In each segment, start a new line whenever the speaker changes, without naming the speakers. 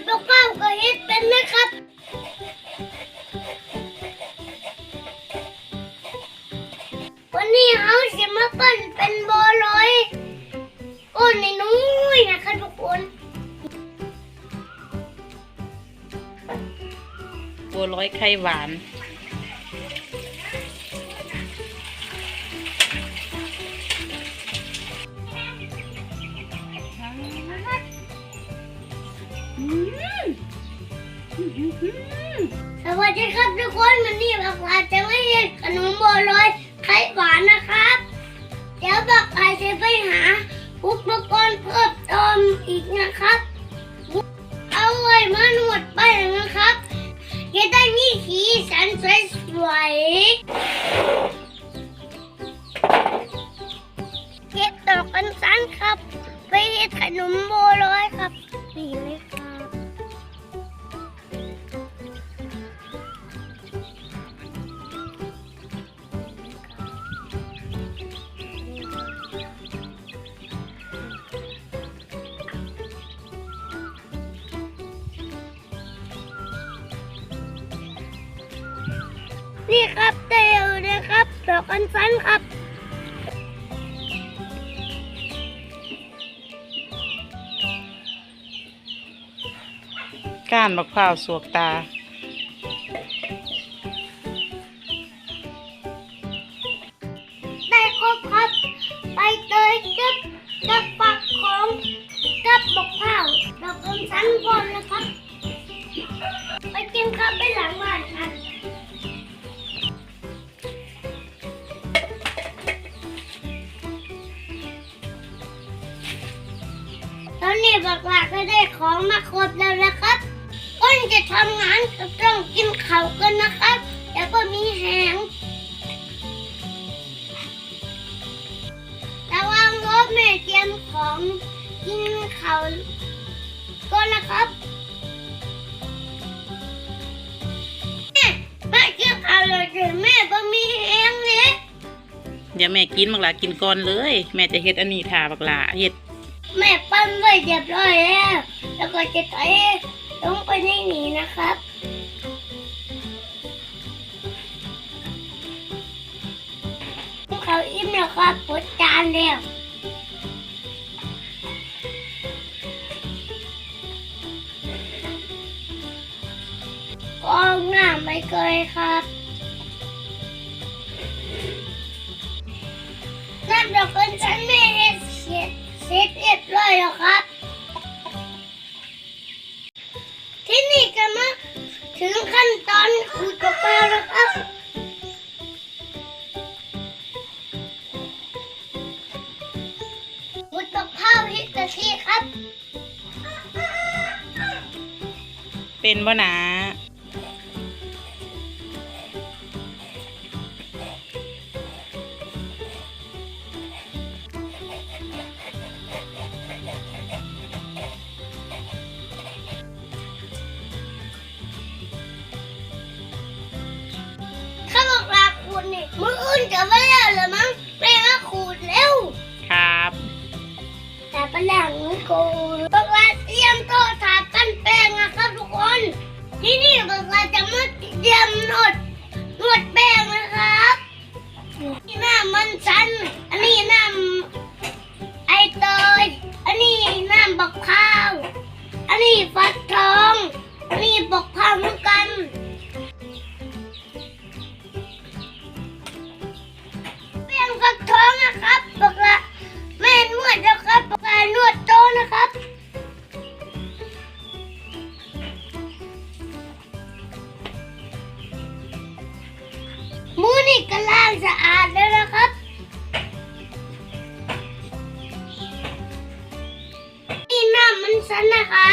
ดกับข้าวก็เฮ็ดเป็นนะครับวันนี้เขาจะมาปั้นเป็นโบลอยก้นในนุ้ยนะครับทุกคน
บัวร้อยไข่หวาน
สวัสดีครับทุกคนวันนี้บักลาจะไม่เห็นขนมบัวลอยไข่หวานนะครับ เดี๋ยวบักลาจะไปหาอุปกรณ์เพิ่มเติมอีกนะครับ เอาเลยมาหนวดไปนะครับจะได้มีสีสันสวยๆ นี่ครับเตลนะครับดอกกันสันครับ
ก้านมะพร้าวสวกตา
ได้ครบครับใบเตยกับกับฝักของกับบกข้าวดอกกันสันก่อนนะครับ ไปกินข้าวไปหลังบ้านกันต นี้บักหลาก็ได้ของมาครบแล้วนะครับอ้นจะทำงานก็ต้องกินข้าวกันนะครับ แล้วก็มีแหงระวังรถแม่เตรียมของกินเขาวก่อนนะครับแม่กินข้าวเลยแม่ก็มีแหงเลย
เดี๋ยวแม่กินบักหลากินก่อนเลย แม่จะเฮ็ดอันนี้ทาบักหลาเฮ็ด
แม่ปั้นไว้เรียบร้อยแล้ว แล้วก็จะเทลงไปในนี้นะครับเขาอิ่มแล้วครับปดจานแล้วกองหน้าไม่เคยครับนั่นเดอกกันฉันไม่เห็นเสร็จ เสร็จเรียบร้อครับ ที่นี่ก็มาถึงขั้นตอนขูดกระเป๋าแล้วครับขูดกระเพราพริกกะทิครับ
เป็นบ่หนา
จะไม่แล้วเหรือมั้งแม่ก็ขูดเร็ว
ครับ
แต่ปะหลังกูบอกว่าเตรียมโต๊ะถาปั้นแป้งนะครับทุกคน ที่นี่บอกว่าจะมาเตรียมนวดนวดแป้งนะครับนี่น้ำมันชัน อันนี้น้ำไอเตย อันนี้น้ำบักข้าว อันนี้ฟัก มั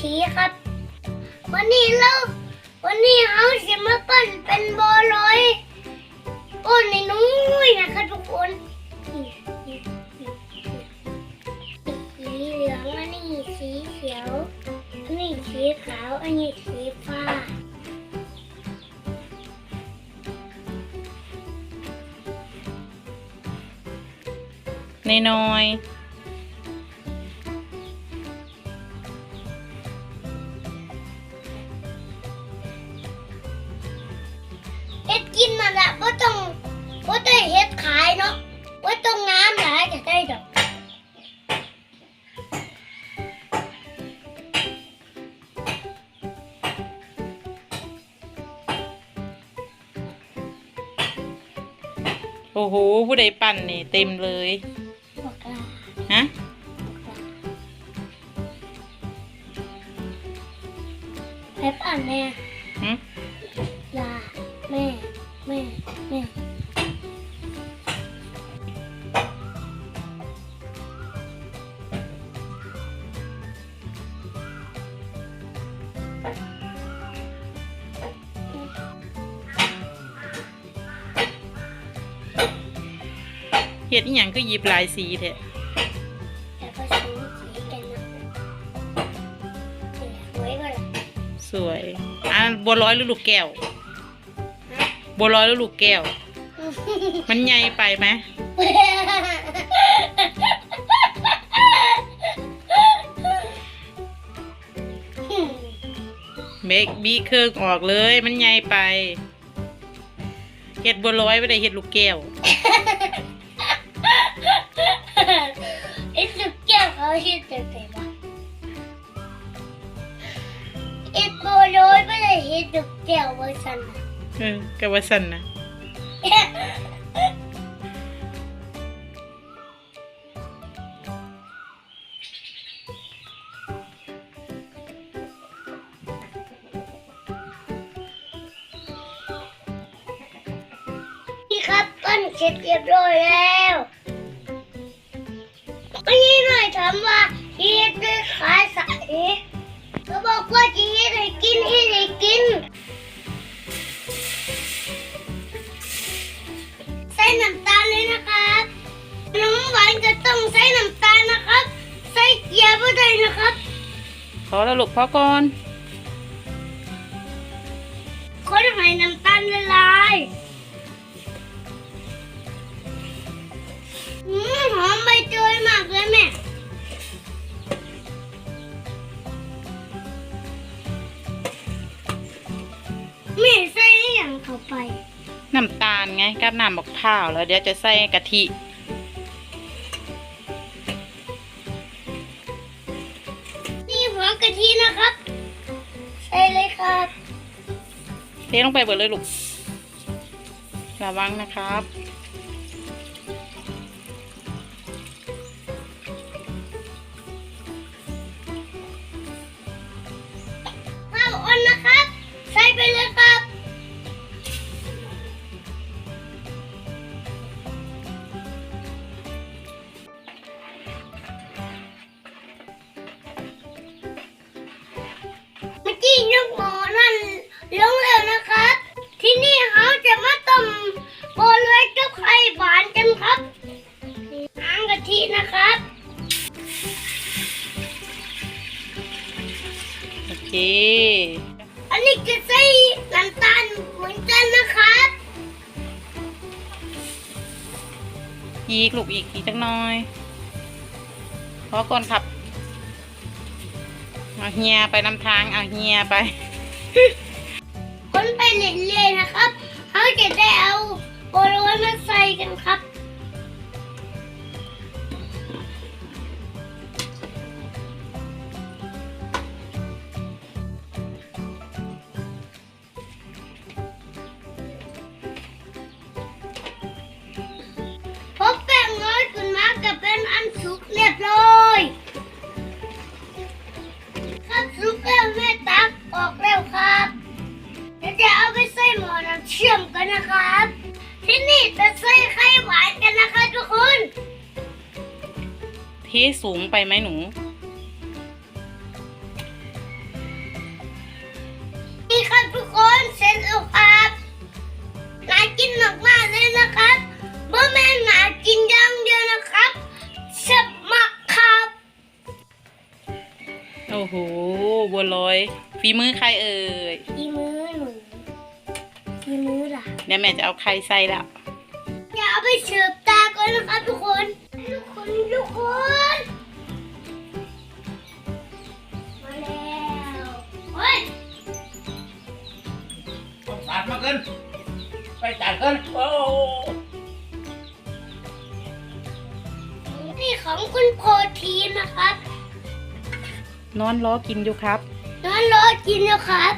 ชีครับ วันนี้เราวันนี้เขาจะมาปั้นเป็นบอลอยโอ้ในนุ้ยนะคะทุกคนสีเหลืองอันนี้สีเขียวอันนี้สีขาวอันนี้สีฟ้า
น้อย โอ้โห ผู้ใดปั่นนี่เต็มเลย
บอกลา
ฮะ
ไปปั่นแม่
เฮ็ดอีหยังก็หยิบหลายสีแท้
แล้วก็ซื้อสีกันนะเดี๋ยวไว้ก่อน
สวยอะบัวลอยหรือลูกแก้วบัวลอยหรือลูกแก้ว มันใหญ่ไปไหมเบกบีเครื่องออกเลยมันใหญ่ไปเฮ็ดบัวลอยไม่ได้เฮ็ดลูกแก้ว
สุกแก้วเขาชื่อเต็มเต็มว่าไอ้โบโรยไม่ได้เห็นสุกแก้วเวอร์ชันน่ะ
เออก็ว่าสั่นนะ
นี่ครับปั้นเสร็จเรียบร้อยแล้ว อันนี้หน่อยถามว่าชีสด้วยขายใสเขาบอกว่าชีสให้กินให้ได้กิน ใส่น้ำตาลเลยนะครับขนมหวานก็ต้องใส่น้ำตาลนะครับ ใส่เกลือไม่ได้นะครับ
ขอแล้วลูกพอก่อน
หอมใบเตยมากเลยแม่แม่ใส่อหย่างเข้าไป
น้ำตาลไงกับน้ำมะพร้าวแล้วเดี๋ยวจะใส่กะทิ
นี่หัวกะทินะครับ ใส่เลยครับ
เทลงไปเบิดเลยลูก ระวังนะครับ
อเคอันนี้จะใส่น้ำตาลเหมือนกันนะครับ
อีกลูกอีกอีกจักหน่อยพอก่อนครับเอาเฮียไปนำทางเอาเฮียไป
คนไปเรื่อยๆนะครับ เขาจะได้เอาโบโลมาใส่กันครับ เชื่อมกันนะครับ ที่นี่จะใส่ไขหวานกันนะคะทุกคนที่สูงไปไหมหนู นี่ครับทุกคนเสร็จครับน่ากินมากๆ
เล
ยนะครับเมื่แม่น่ากินอย่างเดียวนะครับเสับมากครับ
โอ้โหบัวลอย ฝีมือใครเอ่ย
อีมื
เดี๋ยวแม่จะเอาไข่ใส่แล้ว
อย่าเอาไปเสิร์ฟตาก่อนนะครับทุกคน ทุกคนทุกคน มาแล้วเฮ้ย
ต้องสาดมาเกินไปจ่ายเกินโอ้
นี่ของคุณโปรทีนนะครับ
นอนล้อกินอยู่ครับ
น้องรอกินนะครับ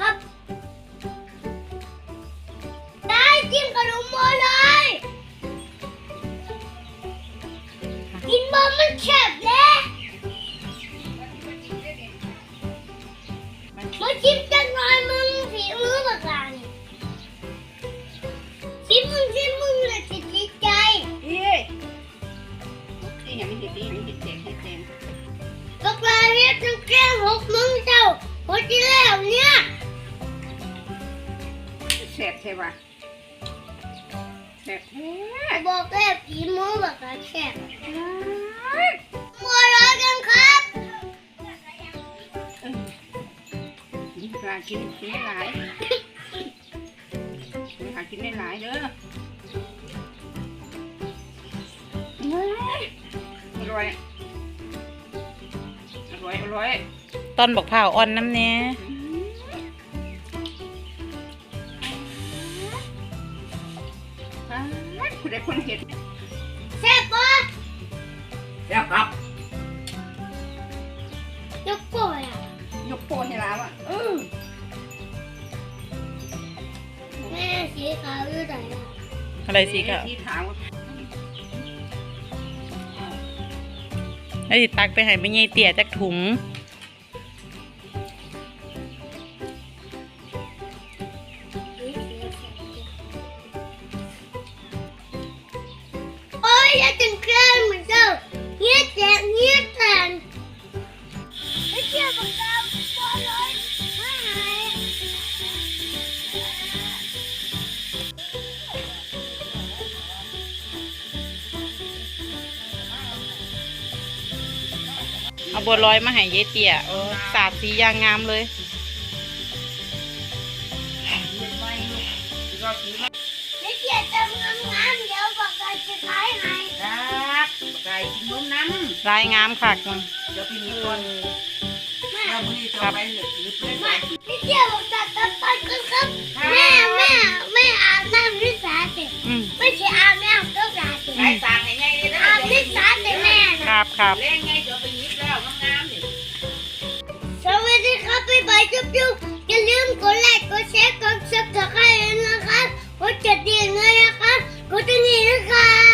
ครับ ได้กินขนมโมเลย กินบอมันแฉบเลยมาชิมจังหน่อยมึงฝีมือบักลานี่ชิมมึงชิมมึงเลยจิตจิตใจ
เอ้ยนี่ยังไม่เห็นนี่ยังไม่เห็นแจงเห็นแจง
บักลาเรียกจังแกล้งหกมึงเจ้าพอที่แล้วเนี่ย
แสบใช่ปะแสบแท้
บอกแล้วฝีมือบักลาแฉบมัวรอกันครับ
กินปลากินกินได้หลายกินหากินได้หลายเด้อเฮ้ยอร่อยอร่อยอร่อย
ตอนบอกเผาวอ่อนน้ำเนี้ย
คุณได้คนเห็ด
แซ่บปะ
แซ่บครับ
ยกโป้ยอะ
ยกโป้ให้แล้วอะเออ
แม่สีขาวอยู่ไหนอะ
อะไรสิก็
ที่ถาม
แล้วสิตักไปให้ไปยายเตี่ยจักถุง
บัวล
อยมาให้ยายเตี่ยโอ้สาดสีอย่างงามเลย
ไม่เกี่ยวกับงามงามๆเดี๋ยวบอกกันจะขายให้
ครับไก่กินนมน้ำ
ลายงามคักมัน
เดี๋ยวพี่นี้ก่อน
แม่
ถ้ามือจะไปเหลือถือเพื่อน
ไม่ไม่เกี่ยวกับตัดตัดตัดกันครับ แม่แม่แม่อาบน้ำนิสาเสร็จ
อืม
ไม่ใช่อาบน้ำก็สาเสร็จ
ไก่สารให้ไงเลยนะ
อาบนิสาเสร็จแม่
ค
นะ
รับครับ
เล่นไง ดี
ครับบ๊ายจุ๊บจุ๊บอย่าลืมกดไลค์กดแชร์กดซับสไครต์นะครับกดกระดิ่งเลยนะครับกดตรงนี้นะครับ